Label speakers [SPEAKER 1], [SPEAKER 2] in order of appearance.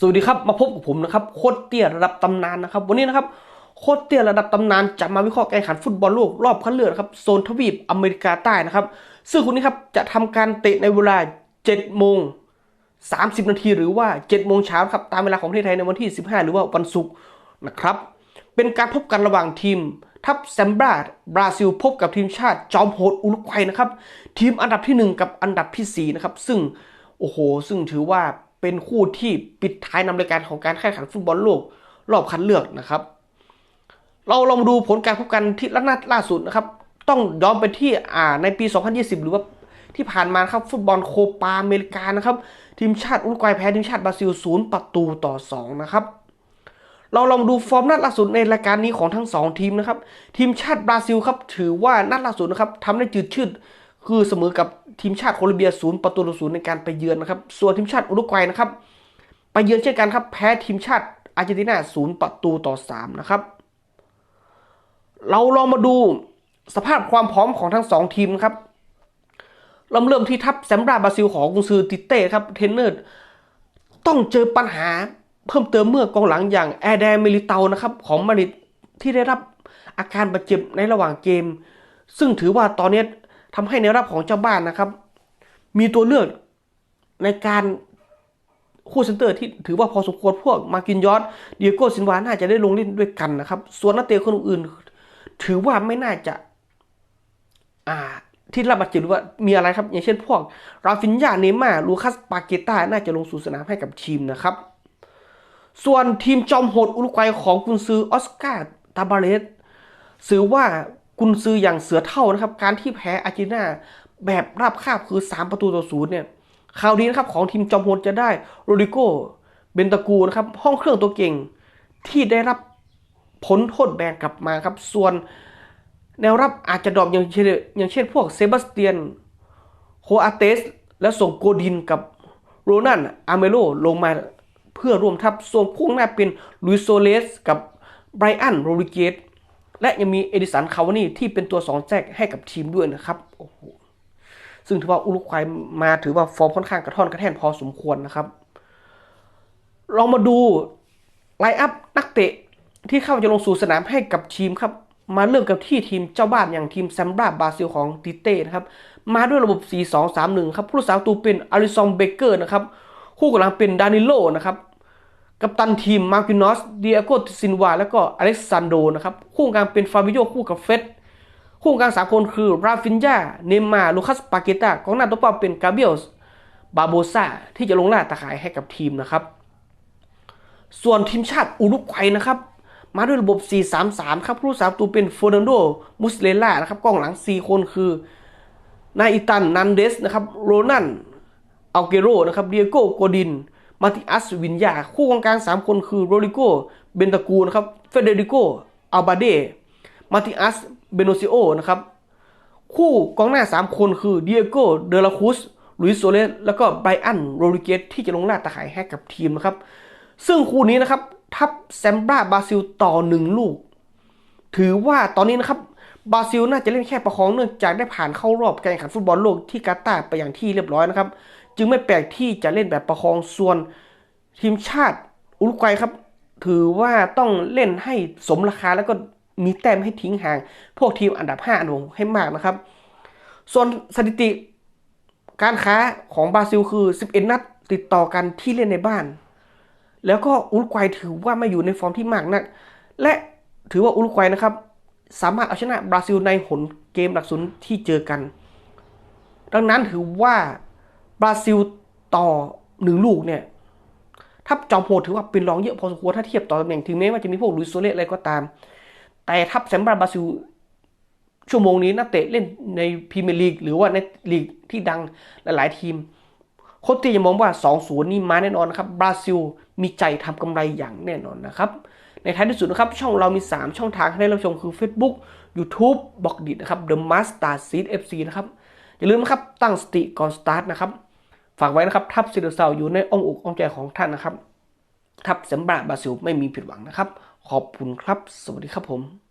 [SPEAKER 1] สวัสดีครับมาพบกับผมนะครับโคตรเตี้ยระดับตำนานนะครับ วันนี้นะครับโคตรเตี้ยระดับตำนานจะมาวิเคราะห์การแข่งขันฟุตบอลโลกรอบคัดเลือกครับโซนทวีปอเมริกาใต้นะครับ ซึ่งคุณนี้ครับจะทำการเตะในเวลา7โมง30 นาทีหรือว่า7โมงเช้าครับตามเวลาของประเทศไทยในวันที่ 15 หรือว่าวันศุกร์นะครับ เป็นการพบกันระหว่างทีมทัพแซมบราบราซิลพบกับทีมชาติจอมโหดอุรุกวัยนะครับทีมอันดับที่ 1 กับอันดับทีสี่4นะครับซึ่งโอ้โห ซึ่งถือว่า เป็นคู่ที่ปิดท้ายนำรายการของการแข่งขันฟุตบอลโลก รอบคัดเลือกนะครับ เราลองดูผลการพบกันที่นัดล่าสุดนะครับ ต้องย้อนไปที่อ่าในปี 2020 หรือว่าที่ผ่านมาครับฟุตบอลโคปาอเมริกานะครับ ทีมชาติอุรุกวัยแพ้ทีมชาติบราซิลศูนย์ประตูต่อ 2 นะครับ เราลองดูฟอร์มนัดล่าสุดในรายการนี้ของทั้ง 2 ทีมนะครับ ทีมชาติบราซิลครับถือว่านัดล่าสุดนะครับทำได้จืดชืด คือเสมอกับทีมชาติโคลอมเบียศูนย์ประตูต่อศูนย์ในการไปเยือนนะครับ ส่วนทีมชาติอุรุกวัยนะครับ ไปเยือนเช่นกันครับ แพ้ทีมชาติอาร์เจนตินาศูนย์ประตูต่อ3นะครับ เราลองมาดูสภาพความพร้อมของทั้ง2ทีมนะครับเราเริ่มที่ทัพแซมบราบราซิลของกุนซือติเต้ครับเทนเนอร์ต้องเจอปัญหาเพิ่มเติมเมื่อกองหลังอย่างแอร์แดมิลิเตานะครับของมาริดที่ได้รับอาการบาดเจ็บในระหว่างเกม ซึ่งถือว่าตอนนี้ ทำให้ในวรับของเจ้าบ้านนะครับ มีตัวเลือกในการคู่เซนเตอร์ที่ถือว่าพอสมควรพวกมากินยอสเดียโก้ซินวาน่าจะได้ลงเล่นด้วยกันนะครับ ส่วนนักเตะคนอื่น ถือว่าไม่น่าจะ อ่า ที่รับบาดเจ็บหรือว่ามีอะไรครับ อย่างเช่นพวก ราฟินยาเนม่าลูคัสปาเกต้าน่าจะลงสู่สนามให้กับทีมนะครับ ส่วนทีมจอมโหดอุรุกวัยของกุนซือออสการ์ตาบาเรสถือว่า กุนซืออย่างเสือเท่านะครับ การที่แพ้อาร์เจนตินาแบบราบคาบคือ 3 ประตูต่อศูนย์เนี่ยข่าวดีนะครับของทีมจอมโหดจะได้โรดิโกเบนตากูนะครับห้องเครื่องตัวเก่งที่ได้รับผลโทษแบนกลับมาครับ ส่วนแนวรับอาจจะดรอปอย่างเช่นอย่างเช่นพวกเซบาสเตียนโฮอาเตส และส่งโกดินกับโรนันอาเมโลลงมาเพื่อร่วมทัพส่วนคู่งหน้าเป็นลุยโซเลสกับไบรอันโรริเกต และยังมีเอดิสันคาวานี่ที่เป็นตัวสองแจกให้กับทีมด้วยนะครับโอ้โหซึ่งถือว่าอุรุกวัยมาถือว่าฟอร์มค่อนข้างกระท่อนกระแท่นพอสมควรนะครับเรามาดูไลน์อัพนักเตะที่เข้าจะลงสู่สนามให้กับทีมครับ มาเริ่มกับที่ทีมเจ้าบ้านอย่างทีมแซมบราบราซิลของติเต้นะครับ มาด้วยระบบ 4-2-3-1 ครับ ผู้รักษาประตูเป็นอาริซองเบเกอร์นะครับ คู่กำลังเป็นดานิโลนะครับ กัปตันทีมมาร์กินอสเดียโกซินวา แล้วก็อเล็กซานโดนะครับ คู่กลางเป็นฟาบิโยคู่กับเฟสคู่กลางสามคนคือราฟินยาเนมา ลูคัสปาเกตากองหน้าตัวเป้าเป็นกาเบียลสบาโบซาที่จะลงล่าตะข่ายให้กับทีมนะครับ ส่วนทีมชาติอุรุกวัยนะครับ มาด้วยระบบ 4-3-3 ครับผู้สาประตูเป็นเฟอร์นันโด มุสเลล่านะครับกองหลัง 4 คนคือนายอิตันนันเดสนะครับโรนันอัลเกโรนะครับเดียโกโกดิน มาติอัสวินยา คู่กองกลาง 3 คนคือโรดิโก เบนตากูนะครับ เฟเดริโก อัลบาเด มาติอัส เบโนซิโอ นะครับ คู่กองหน้า 3 คนคือเดียโก เดลาคุสลุยโซเลส แล้วก็ไบรอัน โรริเกตที่จะลงล่าตะข่ายให้กับทีมนะครับ ซึ่งคู่นี้นะครับ ทัพแซมบราบราซิลต่อหนึ่งลูก ถือว่าตอนนี้นะครับบราซิลน่าจะเล่นแค่ประคองเนื่องจากได้ผ่านเข้ารอบการแข่งขันฟุตบอลโลกที่กาตาร์ไปอย่างที่เรียบร้อยนะครับ จึงไม่แปลกที่จะเล่นแบบประคองส่วนทีมชาติอุรุกวัยครับ ถือว่าต้องเล่นให้สมราคาแล้วก็มีแต้มให้ทิ้งห่าง พวกทีมอันดับ 5 อันดับให้มากนะครับ ส่วนสถิติการค้าของบราซิลคือ 11 นัดติดต่อกันที่เล่นในบ้าน แล้วก็อุรุกวัยถือว่าไม่อยู่ในฟอร์มที่มากนัก และถือว่าอุรุกวัยนะครับ สามารถเอาชนะบราซิลในหนเกมหลักศูนย์ที่เจอกัน ดังนั้นถือว่า บราซิลต่อหนึ่งลูกเนี่ยทัพจอมโหดถือว่าเป็นรองเยอะพอสมควรถ้าเทียบต่อตำแหน่งถึงแม้ว่าจะมีพวกลุยโซเลสอะไรก็ตาม แต่ทัพแซมบราบราซิลชั่วโมงนี้นักเตะเล่นในพรีเมียร์ลีกหรือว่าในลีกที่ดังหลายๆทีมโค้ชตีจะมองว่า2 0นี่มาแน่นอนนะครับบราซิลมีใจทำกำไรอย่างแน่นอนนะครับ ในท้ายที่สุดนะครับ ช่องเรามี 3 ช่องทางให้ได้รับชมคือ Facebook YouTube บอกดินะครับ The Master Seed FC นะครับ อย่าลืมนะครับตั้งสติก่อนสตาร์ทนะครับ ฝากไว้นะครับ ทัพซิลเซาอยู่ในอ้อมอกอ้อมใจของท่านนะครับ ทัพสมบราบาซิลไม่มีผิดหวังนะครับ ขอบคุณครับ สวัสดีครับผม